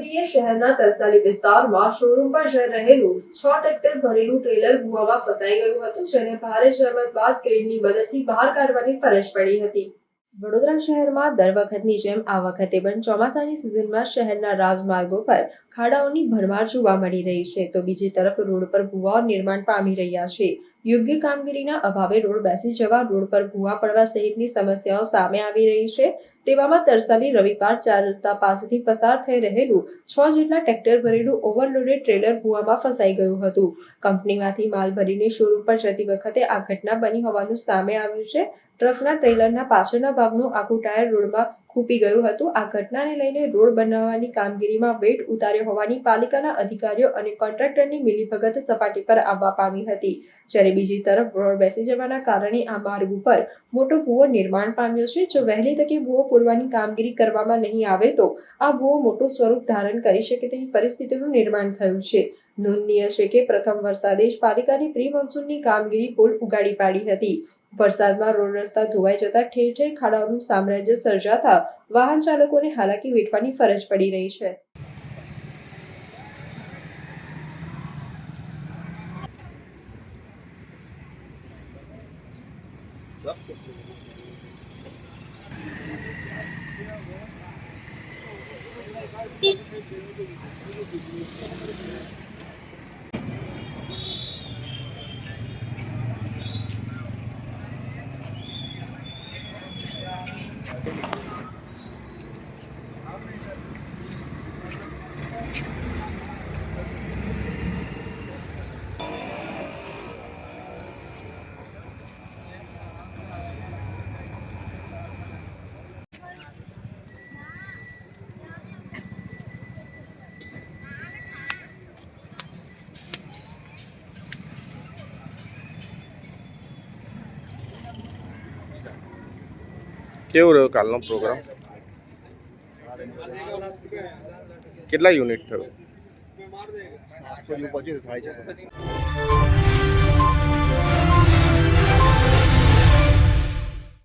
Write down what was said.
DPA શહેરના તરસાલી વિસ્તારમાં showroom પર જઈ રહેલું છ ટ્રેક્ટર ભરેલું ટ્રેલર ભૂવામાં ફસાઈ ગયું હતું, જેને ભારે જહેમત બાદ ક્રેનની મદદથી બહાર કાઢવાની ફરજ પડી હતી. વડોદરા શહેરમાં દર વખતની જેમ આ વખતે પણ ચોમાસાની સિઝનમાં શહેરના રાજમાર્ગો પર ખાડાઓની ભરમાર જોવા મળી રહી છે, તો બીજી તરફ રોડ પર ભૂવાઓ નિર્માણ પામી રહ્યા છે. યોગ્ય કામગીરીના અભાવે રોડ બેસી જવા, રોડ પર ભૂવા પડવા સહિતની સમસ્યાઓ સામે આવી રહી છે. તેવામાં તરસાલી રવિવાર ચાર રસ્તા પાસેથી પસાર થઈ રહેલું છ જેટલા ટ્રેક્ટર ભરેલું ઓવરલોડેડ ટ્રેલર ભૂવામાં ફસાઈ ગયું હતું. કંપનીમાંથી માલ ભરીને શોરૂમ પર જતી વખતે આ ઘટના બની હોવાનું સામે આવ્યું છે. ટ્રકના ટ્રેલરના પાછળના ભાગનું આખું ટાયર રોડમાં ખૂપી ગયું હતું. આ ઘટનાને લઈને રોડ બનાવવાની કામગીરીમાં વેટ ઉતાર્યો હોવાની પાલિકાના અધિકારીઓ અને કોન્ટ્રાક્ટરની મિલીભગત સપાટી પર આવવા પામી હતી. જ્યારે બીજી તરફ રોડ બેસી જવાના કારણે આ માર્ગ ઉપર મોટો ભૂવો નિર્માણ પામ્યો છે. જો વહેલી તકે ભૂવો પૂરવાની કામગીરી કરવામાં નહીં આવે તો આ ભૂવો મોટું સ્વરૂપ ધારણ કરી શકે તેવી પરિસ્થિતિનું નિર્માણ થયું છે. નોંધનીય છે કે પ્રથમ વરસાદે જ પાલિકાની પ્રી મોન્સૂનની કામગીરી પુલ ઉગાડી પાડી હતી. વરસાદમાં રોડ રસ્તા ધોવાઈ જતા ઠેર ઠેર ખાડાઓનું સામ્રાજ્ય સર્જાતા વાહન ચાલકોને હાલાકી વેઠવાની ફરજ પડી રહી છે. કેવો રહ્યો કાલનો પ્રોગ્રામ કેટલા યુનિટ થયો? સાતસો